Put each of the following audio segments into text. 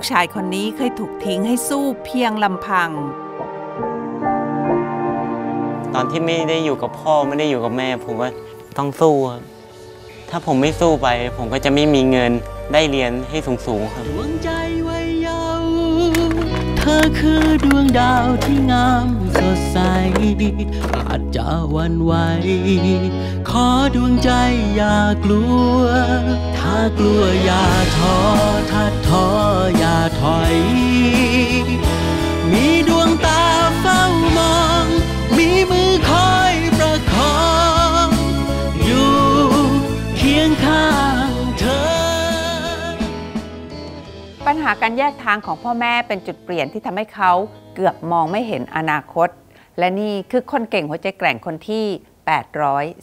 ูกชายคนนี้เคยถูกทิ้งให้สู้เพียงลำพัง ตอนที่ไม่ได้อยู่กับพ่อไม่ได้อยู่กับแม่ ผมก็ต้องสู้ครับถ้าผมไม่สู้ไป ผมก็จะไม่มีเงินได้เรียนให้สูงๆครับ ธอคือดวงดาวที่งามสดใสอาจจะวันไหว ขอดวงใจอย่ากลัว ถ้ากลัวอย่าท้อถ้าท้ออย่าถอย ปัญหาการแยกทางของพ่อแม่เป็นจุดเปลี่ยนที่ทำให้เขาเกือบมองไม่เห็นอนาคต และนี่คือคนเก่งหัวใจแกร่งคนที่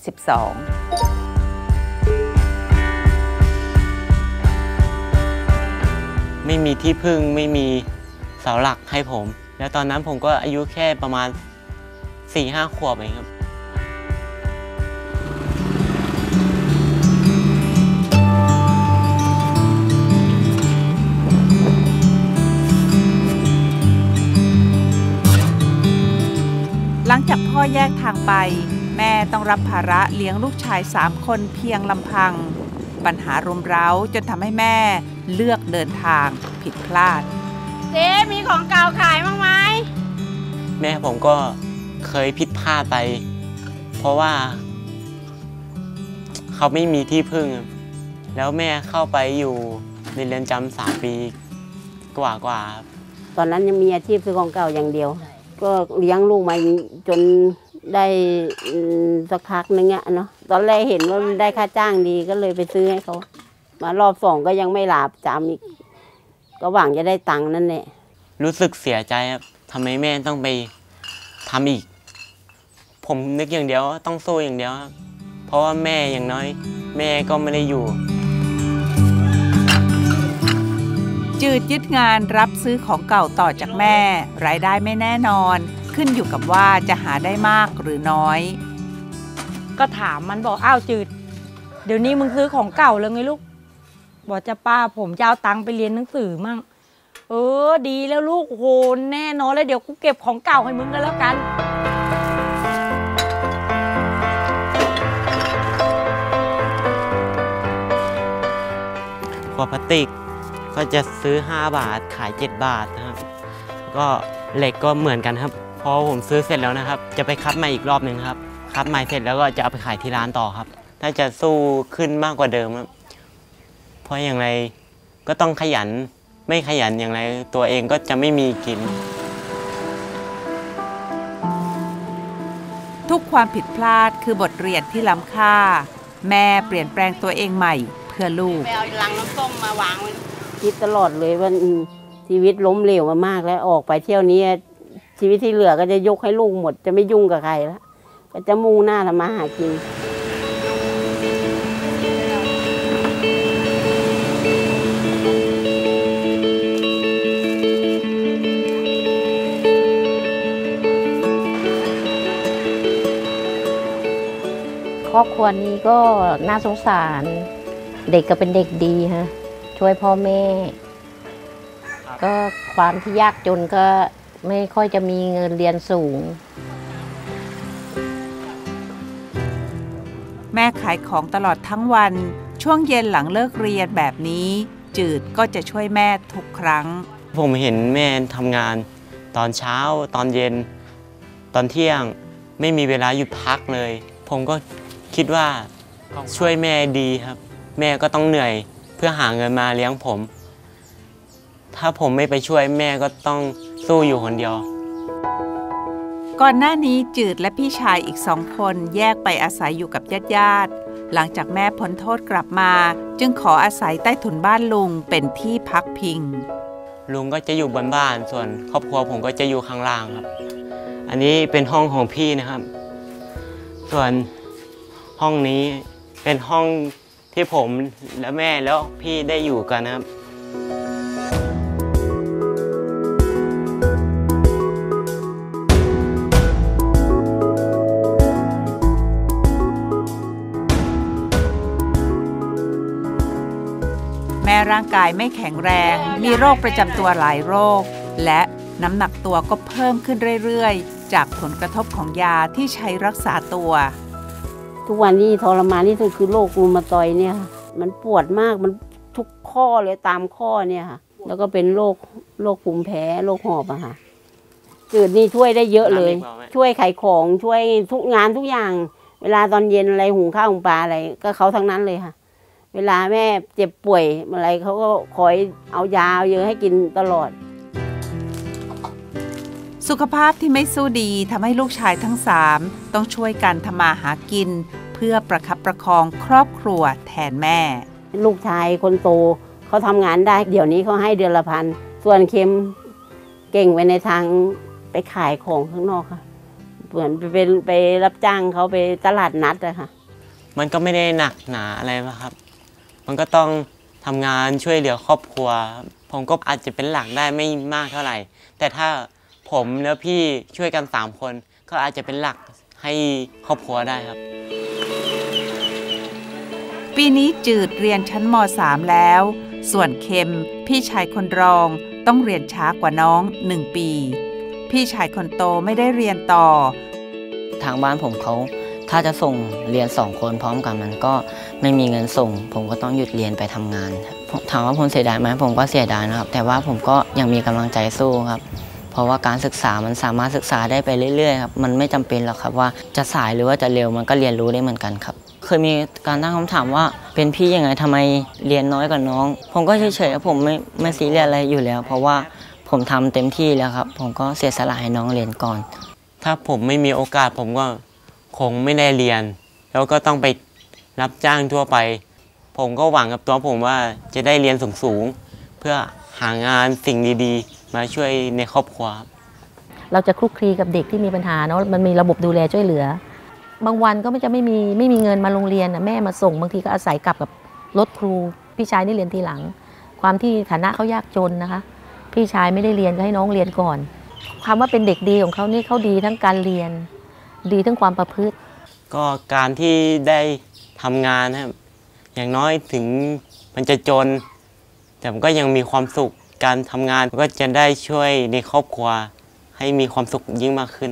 812ไม่มีที่พึ่งไม่มีเสาหลักให้ผม แล้วตอนนั้นผมก็อายุแค่ประมาณ4ี่ห้าขวบเองครับ งจากพ่อแยกทางไป แม่ต้องรับภาระเลี้ยงลูกชายสามคนเพียงลำพัง ปัญหารุมเร้าจนทำให้แม่เลือกเดินทางผิดพลาด เจ๊มีของเก่าขายบ้างไหมแม่ผมก็เคยผิดพลาดไป เพราะว่า เขาไม่มีที่พึ่ง แล้วแม่เข้าไปอยู่ในเรือนจำสามปีกว่ากว่าๆครับตอนนั้นยังมีอาชีพซื้อของเก่าอย่างเดียว ก็เลี้ยงลูกมาจนได้สักพักนึงอะเนาะตอนแรกเห็นว่ามันได้ค่าจ้างดีก็เลยไปซื้อให้เขา มารอบสองก็ยังไม่หลาบจำอีก ก็หวังจะได้ตังค์นั่นแหละรู้สึกเสียใจครับทำไมแม่ต้องไปทำอีก ผมนึกอย่างเดียวต้องสู้อย่างเดียวครับเพราะว่าแม่อย่างน้อย แม่ก็ไม่ได้อยู่ จืดยึดงานรับซื้อของเก่าต่อจากแม่ รายได้ไม่แน่นอน ขึ้นอยู่กับว่าจะหาได้มากหรือน้อย ก็ถามมันบอกอ้าวจืด เดี๋ยวนี้มึงซื้อของเก่าแล้วไงลูก บอกจะป้าผมจะเอาตังค์ไปเรียนหนังสือมั่ง เออ ดีแล้วลูกโอ้โหแน่นอนแล้วเดี๋ยวกูเก็บของเก่าให้มึงกันแล้วกันขวดพลาสติก ก็จะซื้อ 5 บาทขาย 7 บาทนะครับ ก็เหล็กก็เหมือนกันครับ พอผมซื้อเสร็จแล้วนะครับ จะไปคัดใหม่อีกรอบหนึ่งครับ คัดใหม่เสร็จแล้วก็จะเอาไปขายที่ร้านต่อครับ ถ้าจะสู้ขึ้นมากกว่าเดิมครับ เพราะอย่างไรก็ต้องขยัน ไม่ขยันอย่างไรตัวเองก็จะไม่มีกิน ทุกความผิดพลาดคือบทเรียนที่ล้ำค่า แม่เปลี่ยนแปลงตัวเองใหม่เพื่อลูก ไปเอาลังน้ำส้มมาวางไว้ คิดตลอดเลยว่าอืมชีวิตล้มเหลวมามากแล้วออกไปเที่ยวนี้ ชีวิตที่เหลือก็จะยกให้ลูกหมด จะไม่ยุ่งกับใครแล้วก็จะมุ่งหน้าทำมาหากิน ครอบครัวนี้ก็น่าสงสาร เด็กก็เป็นเด็กดีฮะ ช่วยพ่อแม่ ก็ความที่ยากจนก็ไม่ค่อยจะมีเงินเรียนสูง แม่ขายของตลอดทั้งวัน ช่วงเย็นหลังเลิกเรียนแบบนี้ จืดก็จะช่วยแม่ทุกครั้ง ผมเห็นแม่ทำงาน ตอนเช้าตอนเย็น ตอนเที่ยงไม่มีเวลาหยุดพักเลย ผมก็คิดว่าช่วยแม่ดีครับ แม่ก็ต้องเหนื่อย เพื่อหาเงินมาเลี้ยงผม ถ้าผมไม่ไปช่วยแม่ก็ต้องสู้อยู่คนเดียว ก่อนหน้านี้จืดและพี่ชายอีกสองคนแยกไปอาศัยอยู่กับญาติญาติๆหลังจากแม่พ้นโทษกลับมา จึงขออาศัยใต้ถุนบ้านลุงเป็นที่พักพิง ลุงก็จะอยู่บนบ้านส่วนครอบครัวผมก็จะอยู่ข้างล่างครับ อันนี้เป็นห้องของพี่นะครับ ส่วนห้องนี้เป็นห้อง ที่ผมและแม่แล้วพี่ได้อยู่กันนะครับแม่ร่างกายไม่แข็งแรง มีโรคประจำตัวหลายโรค และน้ำหนักตัวก็เพิ่มขึ้นเรื่อย ๆ จากผลกระทบของยาที่ใช้รักษาตัว ทุกวันนี้ทรมานที่สุดคือโรครูมาตอยด์เนี่ยค่ะมันปวดมากมันทุกข้อเลยตามข้อเนี่ยค่ะ แล้วก็เป็นโรคโรคภูมิแพ้โรคหอบอะค่ะจืดนี่ช่วยได้เยอะเลยน้ำดีกว่าไหมช่วยขายของช่วยทุกงานทุกอย่าง เวลาตอนเย็นอะไรหุงข้าวหุงปลาอะไร ก็เขาทั้งนั้นเลยค่ะ เวลาแม่เจ็บป่วยอะไรเขาก็คอยเอายาเอาเยอะให้กินตลอด สุขภาพที่ไม่สู้ดีทำให้ลูกชายทั้งสามต้องช่วยกันทำมาหากิน เพื่อประคับประคองครอบครัวแทนแม่ ลูกชายคนโตเขาทำงานได้ เดี๋ยวนี้เขาให้เดือนละพัน ส่วนเค็มเก่งไปในทางไปขายของข้างนอกค่ะ เหมือนไปไปไปรับจ้างเขาไปตลาดนัดอะค่ะ มันก็ไม่ได้หนักหนาอะไรนะครับ มันก็ต้องทำงานช่วยเหลือครอบครัว ผมก็อาจจะเป็นหลักได้ไม่มากเท่าไหร่ แต่ถ้า ผมแล้วพี่ช่วยกันสามคน ก็อาจจะเป็นหลักให้ครอบครัวได้ครับ ปีนี้จืดเรียนชั้นม .3 แล้ว ส่วนเค็มพี่ชายคนรองต้องเรียนช้ากว่าน้อง 1 ปี พี่ชายคนโตไม่ได้เรียนต่อ ทางบ้านผมเขาถ้าจะส่งเรียนสองคนพร้อมกันมันก็ไม่มีเงินส่ง ผมก็ต้องหยุดเรียนไปทำงานครับผมถามว่าผมเสียดายไหมผมก็เสียดายนะครับ แต่ว่าผมก็ยังมีกำลังใจสู้ครับเพ ราะว่าการศึกษามันสามารถศึกษาได้ไปเรื่อยๆครับมันไม่จำเป็นหรอกครับว่าจะสายหรือว่าจะเร็วมันก็เรียนรู้ได้เหมือนกันครับ เคยมีการตั้งคำถามว่าเป็นพี่ยังไงทำไมเรียนน้อยกว่าน้อง ผมก็เฉยๆครับผมไม่ไม่ซีเรียสอะไรอยู่แล้ว เพราะว่าผมทำเต็มที่แล้วครับ ผมก็เสียสละให้น้องเรียนก่อน ถ้าผมไม่มีโอกาสผมก็คงไม่ได้เรียน แล้วก็ต้องไปรับจ้างทั่วไป ผมก็หวังกับตัวผมว่าจะได้เรียนสูงๆเพื่อหางานสิ่งดีๆ มาช่วยในครอบครัวครับเราจะคลุกคลีกับเด็กที่มีปัญหาเนาะมันมีระบบดูแลช่วยเหลือ บางวันก็ไม่จะไม่มีไม่มีเงินมาโรงเรียนน่ะแม่มาส่งบางทีก็อาศัยกลับกับรถครู พี่ชายนี่เรียนทีหลัง ความที่ฐานะเขายากจนนะคะ พี่ชายไม่ได้เรียนก็ให้น้องเรียนก่อนคำว่าเป็นเด็กดีของเขานี่เขาดีทั้งการเรียน ดีทั้งความประพฤติ ก็การที่ได้ทำงานนะครับอย่างน้อยถึงมันจะจน แต่มันก็ยังมีความสุข การทำงานก็จะได้ช่วยในครอบครัว ให้มีความสุขยิ่งมากขึ้น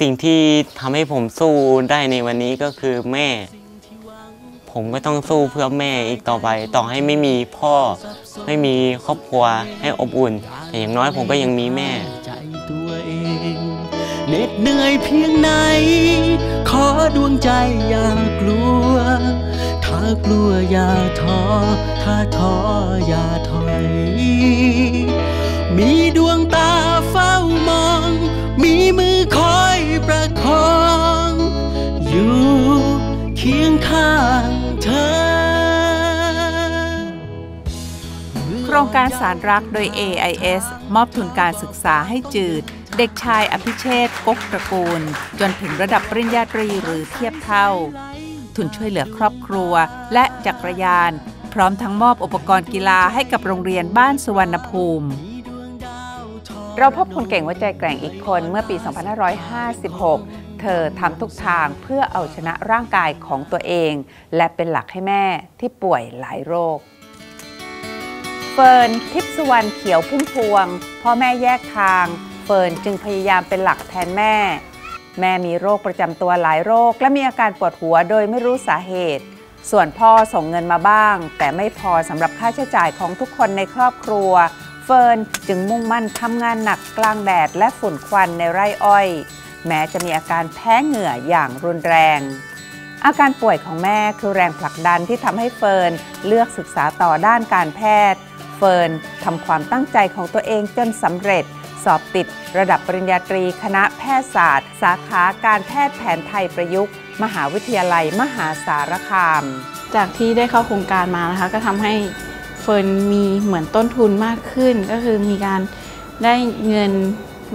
สิ่งที่ทำให้ผมสู้ได้ในวันนี้ก็คือแม่ ผมก็ต้องสู้เพื่อแม่อีกต่อไป ต่อให้ไม่มีพ่อ ไม่มีครอบครัวให้อบอุ่น แต่อย่างน้อยผมก็ยังมีแม่เหน็ดเหนื่อยเพียงไหน ขอดวงใจอย่ากลัว กลัวอย่าท้อ ถ้าท้ออย่าถอย มีดวงตาเฝ้ามอง มีมือคอยประคอง อยู่เคียงข้างเธอ โครงการสารรักโดย AIS มอบทุนการศึกษาให้จืด เด็กชายอภิเชษกกตระกูล จนถึงระดับปริญญาตรีหรือเทียบเท่า ทุนช่วยเหลือครอบครัว และจักรยาน พร้อมทั้งมอบอุปกรณ์กีฬาให้กับโรงเรียนบ้านสุวรรณภูมิ เราพบคนเก่งหัวใจแกร่งอีกคนเมื่อปี 2556 เธอทำทุกทางเพื่อเอาชนะร่างกายของตัวเอง และเป็นหลักให้แม่ที่ป่วยหลายโรคเฟิร์นทิพสุวรรณเขียวพุ่มพวงพ่อแม่แยกทาง เฟิร์นจึงพยายามเป็นหลักแทนแม่ แม่มีโรคประจำตัวหลายโรค และมีอาการปวดหัวโดยไม่รู้สาเหตุ ส่วนพ่อส่งเงินมาบ้าง แต่ไม่พอสำหรับค่าใช้จ่ายของทุกคนในครอบครัว เฟิร์นจึงมุ่งมั่นทำงานหนักกลางแดดและฝุ่นควันในไร่อ้อย แม้จะมีอาการแพ้เหงื่ออย่างรุนแรง อาการป่วยของแม่คือแรงผลักดันที่ทำให้เฟิร์นเลือกศึกษาต่อด้านการแพทย์ เฟิร์นทำความตั้งใจของตัวเองจนสำเร็จ สอบติด ระดับปริญญาตรีคณะแพทยศาสตร์ สาขาการแพทย์แผนไทยประยุกต์ มหาวิทยาลัยมหาสารคาม จากที่ได้เข้าโครงการมานะคะ ก็ทำให้เฟิร์นมีเหมือนต้นทุนมากขึ้น ก็คือมีการได้เงิน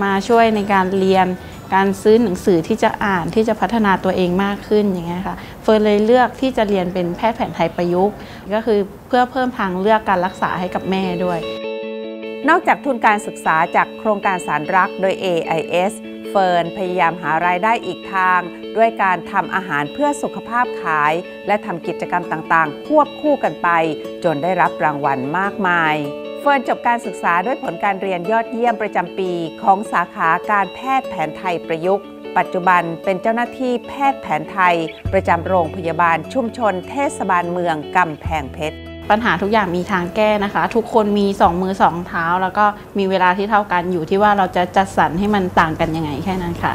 มาช่วยในการเรียน การซื้อหนังสือที่จะอ่านที่จะพัฒนาตัวเองมากขึ้นอย่างเงี้ยค่ะเฟิร์นเลยเลือกที่จะเรียนเป็นแพทย์แผนไทยประยุกต์ ก็คือเพื่อเพิ่มทางเลือกการรักษาให้กับแม่ด้วย นอกจากทุนการศึกษาจากโครงการสารรักโดย AIS เฟิร์นพยายามหารายได้อีกทาง ด้วยการทำอาหารเพื่อสุขภาพขาย และทำกิจกรรมต่างๆ ควบคู่กันไป จนได้รับรางวัลมากมาย เฟิร์นจบการศึกษาด้วยผลการเรียนยอดเยี่ยมประจำปีของสาขาการแพทย์แผนไทยประยุกต์ปัจจุบันเป็นเจ้าหน้าที่แพทย์แผนไทย ประจำโรงพยาบาลชุมชนเทศบาลเมืองกำแพงเพชร ปัญหาทุกอย่างมีทางแก้นะคะ ทุกคนมีสองมือสองเท้า แล้วก็มีเวลาที่เท่ากันอยู่ที่ว่าเราจะจัดสรรให้มันต่างกันยังไงแค่นั้นค่ะ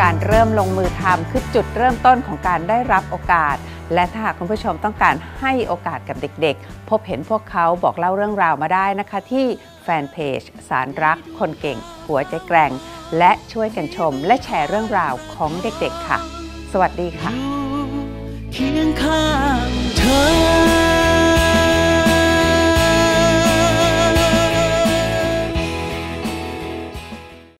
การเริ่มลงมือทำคือจุดเริ่มต้นของการได้รับโอกาส และถ้าหากคุณผู้ชมต้องการให้โอกาสกับเด็กๆ พบเห็นพวกเขาบอกเล่าเรื่องราวมาได้นะคะ ที่แฟนเพจสารรักคนเก่ง หัวใจแกร่ง และช่วยกันชมและแชร์เรื่องราวของเด็กๆค่ะ สวัสดีค่ะ